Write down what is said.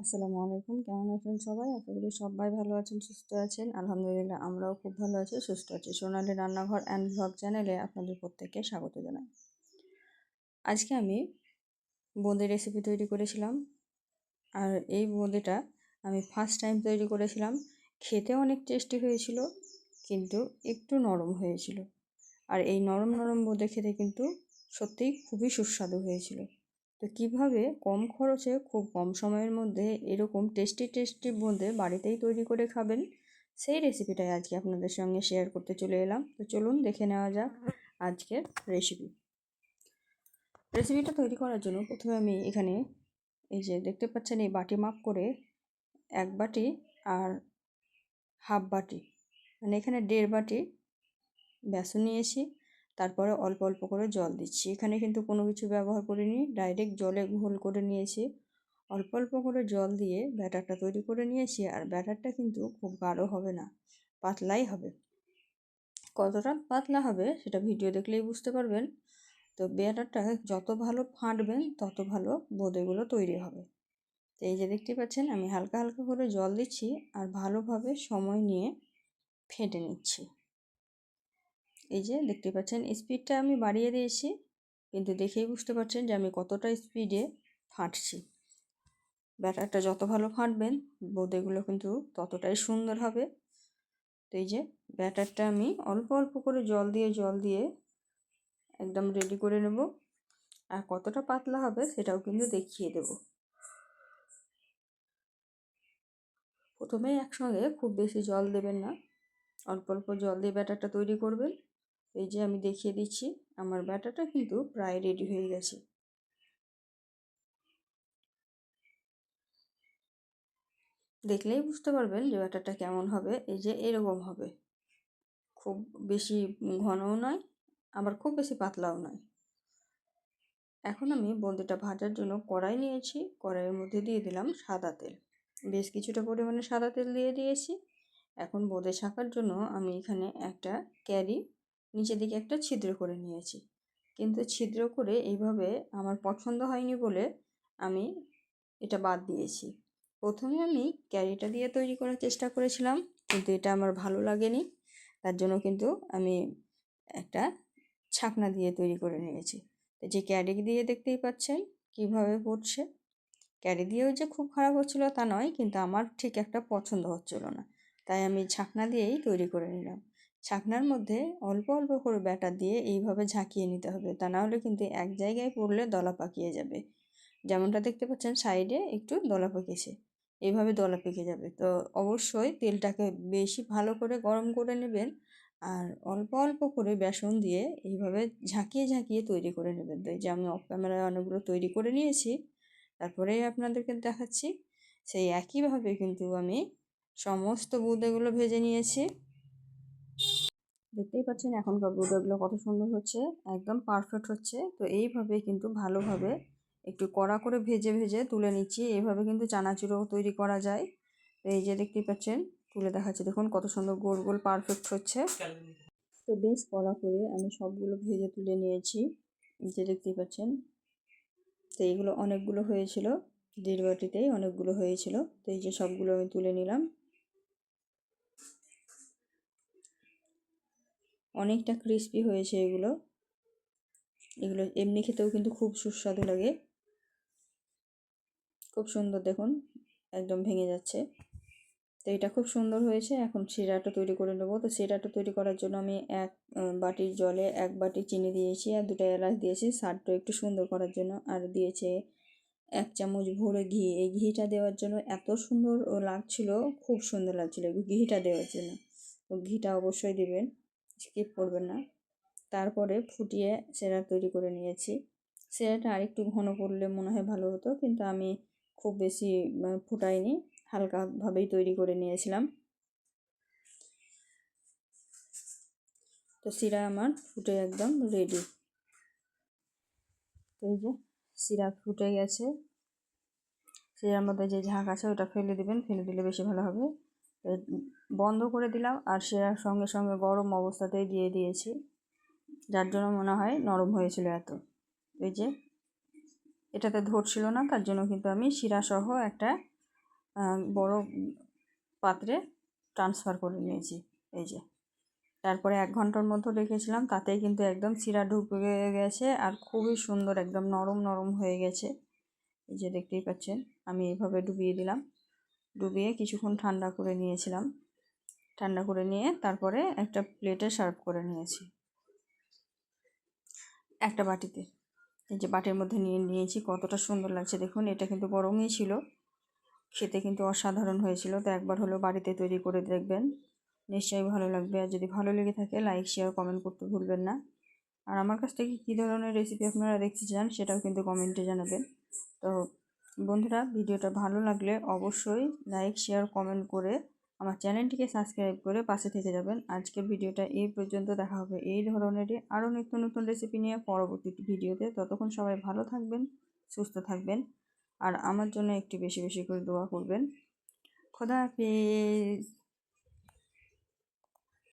আসসালামু আলাইকুম। কেমন আছেন সবাই? আশা করি সবাই ভালো আছেন, সুস্থ আছেন। আলহামদুলিল্লাহ আমরাও খুব ভালো আছি, সুস্থ আছি। সোনালি রান্নাঘর অ্যান্ড ব্লগ চ্যানেলে আপনাদের প্রত্যেককে স্বাগত জানাই। আজকে আমি বোঁদে রেসিপি তৈরি করেছিলাম। আর এই বোঁদেটা আমি ফার্স্ট টাইম তৈরি করেছিলাম। খেতে অনেক টেস্টি হয়েছিল, কিন্তু একটু নরম হয়েছিল। আর এই নরম নরম বোঁদে খেতে কিন্তু সত্যিই খুবই সুস্বাদু হয়েছিল। তো কীভাবে কম খরচে খুব কম সময়ের মধ্যে এরকম টেস্টি টেস্টি বোঁদে বাড়িতেই তৈরি করে খাবেন? সেই রেসিপিটাই আজকে আপনাদের সঙ্গে শেয়ার করতে চলে এলাম। তো চলুন দেখে নেওয়া যাক আজকের রেসিপি রেসিপিটা তৈরি করার জন্য প্রথমে আমি এখানে এই যে দেখতে পাচ্ছেন এই বাটি মাপ করে এক বাটি আর হাফ বাটি। মানে এখানে দেড় বাটি বেসন নিয়েছি। তারপরে অল্প অল্প করে জল দিচ্ছি। এখানে কিন্তু কোনো কিছু ব্যবহার করিনি ডাইরেক্ট জলে ঘোল করে নিয়েছি। অল্প অল্প করে জল দিয়ে ব্যাটারটা তৈরি করে নিয়েছি আর ব্যাটারটা কিন্তু খুব গাঢ় হবে না, পাতলাই হবে। কতটা পাতলা হবে সেটা ভিডিও দেখলেই বুঝতে পারবেন। তো ব্যাটারটা যত ভালো ফাটবেন, তত ভালো বোঁদেগুলো তৈরি হবে। তো এই যে দেখতে পাচ্ছেন, আমি হালকা হালকা করে জল দিচ্ছি আর ভালোভাবে সময় নিয়ে ফেটে নিচ্ছি। এই যে দেখতে পাচ্ছেন স্পিডটা আমি বাড়িয়ে দিয়েছি, কিন্তু দেখেই বুঝতে পারছেন যে আমি কতটা স্পিডে ফাটছি। ব্যাটারটা যত ভালো ফাটবেন বোঁদেগুলো কিন্তু ততটাই সুন্দর হবে। তো এই যে ব্যাটারটা আমি অল্প অল্প করে জল দিয়ে জল দিয়ে একদম রেডি করে নেব। আর কতটা পাতলা হবে সেটাও কিন্তু দেখিয়ে দেব। প্রথমেই একসঙ্গে খুব বেশি জল দেবেন না। অল্প অল্প জল দিয়ে ব্যাটারটা তৈরি করবেন। এই যে আমি দেখিয়ে দিচ্ছি, আমার ব্যাটাটা কিন্তু প্রায় রেডি হয়ে গেছে। দেখলেই বুঝতে পারবেন যে ব্যাটারটা কেমন হবে, এই যে এরকম হবে। খুব বেশি ঘনও নয়, আবার খুব বেশি পাতলাও নয়। এখন আমি বন্দিটা ভাজার জন্য কড়াই নিয়েছি, কড়াইয়ের মধ্যে দিয়ে দিলাম সাদা তেল। বেশ কিছুটা পরিমাণে সাদা তেল দিয়ে দিয়েছি। এখন বোঁদে ছাকার জন্য আমি এখানে একটা ক্যারি নিচের দিকে একটা ছিদ্র করে নিয়েছি। কিন্তু ছিদ্র করে এইভাবে আমার পছন্দ হয়নি বলে আমি এটা বাদ দিয়েছি। প্রথমে আমি ক্যারিটা দিয়ে তৈরি করার চেষ্টা করেছিলাম, কিন্তু এটা আমার ভালো লাগেনি। তার জন্য কিন্তু আমি একটা ছাকনা দিয়ে তৈরি করে নিয়েছি। তো যে ক্যারি দিয়ে দেখতেই পাচ্ছেন কীভাবে পড়ছে। ক্যারি দিয়েও যে খুব খারাপ হচ্ছিল তা নয়, কিন্তু আমার ঠিক একটা পছন্দ হচ্ছিল না। তাই আমি ছাকনা দিয়েই তৈরি করে নিলাম। ছাকনার মধ্যে অল্প অল্প করে ব্যাটার দিয়ে এইভাবে ঝাঁকিয়ে নিতে হবে। তা নাহলে কিন্তু এক জায়গায় পড়লে দলা পাকিয়ে যাবে। যেমনটা দেখতে পাচ্ছেন, সাইডে একটু দলা পেকেছে। এইভাবে দলা পেকে যাবে। তো অবশ্যই তেলটাকে বেশি ভালো করে গরম করে নেবেন আর অল্প অল্প করে বেসন দিয়ে এইভাবে ঝাঁকিয়ে ঝাঁকিয়ে তৈরি করে নেবেন। তো যে আমি অফ ক্যামেরায় অনেকগুলো তৈরি করে নিয়েছি তারপরেই আপনাদেরকে দেখাচ্ছি। সেই একইভাবে কিন্তু আমি সমস্ত বুঁদেগুলো ভেজে নিয়েছি। দেখতেই পাচ্ছেন এখনকার বুড়োগুলো কত সুন্দর হচ্ছে, একদম পারফেক্ট হচ্ছে। তো এইভাবে কিন্তু ভালোভাবে একটু কড়া করে ভেজে ভেজে তুলে নিচ্ছি। এইভাবে কিন্তু চানাচুরও তৈরি করা যায়। তো এই যে দেখতেই পাচ্ছেন, তুলে দেখাচ্ছি। দেখুন কত সুন্দর গোল গোল পারফেক্ট হচ্ছে। তো বেশ কড়া করে আমি সবগুলো ভেজে তুলে নিয়েছি। যে দেখতেই পাচ্ছেন, তো এইগুলো অনেকগুলো হয়েছিল। দেড় অনেকগুলো হয়েছিল। তো এই যে সবগুলো আমি তুলে নিলাম। অনেকটা ক্রিস্পি হয়েছে এগুলো। এগুলো এমনি খেতেও কিন্তু খুব সুস্বাদু লাগে। খুব সুন্দর দেখুন, একদম ভেঙে যাচ্ছে। তো এটা খুব সুন্দর হয়েছে, এখন সিরাটা তৈরি করে নেব। তো সিরাটা তৈরি করার জন্য আমি এক বাটির জলে এক বাটি চিনি দিয়েছি আর দুটো এলাচ দিয়েছি। স্বাদটা একটু সুন্দর করার জন্য আর দিয়েছে এক চামচ ভরে ঘি। এই ঘিটা দেওয়ার জন্য এত সুন্দর লাগছিল, খুব সুন্দর লাগছিল ঘিটা দেওয়ার জন্য। তো ঘিটা অবশ্যই দেবেন। স্কিপ করবেন না। তারপরে ফুটিয়ে সেরা তৈরি করে নিয়েছি। সেরাটা আরেকটু ঘন করলে মনে হয় ভালো হতো, কিন্তু আমি খুব বেশি ফুটাইনি হালকাভাবেই তৈরি করে নিয়েছিলাম। তো সিরা আমার ফুটে একদম রেডি তো এই যে সিরা ফুটে গেছে। সিরার মধ্যে যে ঝাঁক আছে ওটা ফেলে দিবেন, ফেলে দিলে বেশি ভালো হবে। বন্ধ করে দিলাম আর সেরার সঙ্গে সঙ্গে গরম অবস্থাতেই দিয়ে দিয়েছি। যার জন্য মনে হয় নরম হয়েছিল এত। এই যে, এটাতে ধরছিল না, তার জন্য কিন্তু আমি শিরাসহ একটা বড় পাত্রে ট্রান্সফার করে নিয়েছি। এই যে, তারপরে এক ঘণ্টার মতো রেখেছিলাম, তাতেই কিন্তু একদম শিরা ঢুকে গেছে আর খুবই সুন্দর, একদম নরম নরম হয়ে গেছে। এই যে, দেখতেই পাচ্ছেন, আমি এইভাবে ডুবিয়ে দিলাম। ডুবিয়ে কিছুক্ষণ ঠান্ডা করে নিয়েছিলাম। ঠান্ডা করে নিয়ে তারপরে একটা প্লেটে সার্ভ করে নিয়েছি। একটা বাটিতে। এই যে বাটির মধ্যে নিয়ে নিয়েছি, কতটা সুন্দর লাগছে দেখুন। এটা কিন্তু গরমই ছিল। খেতে কিন্তু অসাধারণ হয়েছিল। তো একবার হলো বাড়িতে তৈরি করে দেখবেন। নিশ্চয়ই ভালো লাগবে। আর যদি ভালো লেগে থাকে লাইক শেয়ার কমেন্ট করতে ভুলবেন না। আর আমার কাছ থেকে কী ধরনের রেসিপি আপনারা দেখতে চান, সেটাও কিন্তু কমেন্টে জানাবেন। তো বন্ধুরা, ভিডিওটা ভালো লাগলে অবশ্যই লাইক, শেয়ার, কমেন্ট করে আমার চ্যানেলটিকে সাবস্ক্রাইব করে পাশে থেকে যাবেন। আজকের ভিডিওটা এই পর্যন্ত, দেখা হবে এই ধরনেরই আরও নিত্য নতুন রেসিপি নিয়ে পরবর্তী ভিডিওতে। ততক্ষণ সবাই ভালো থাকবেন, সুস্থ থাকবেন আর আমার জন্য একটু বেশি বেশি করে দোয়া করবেন। খোদা হাফিজ।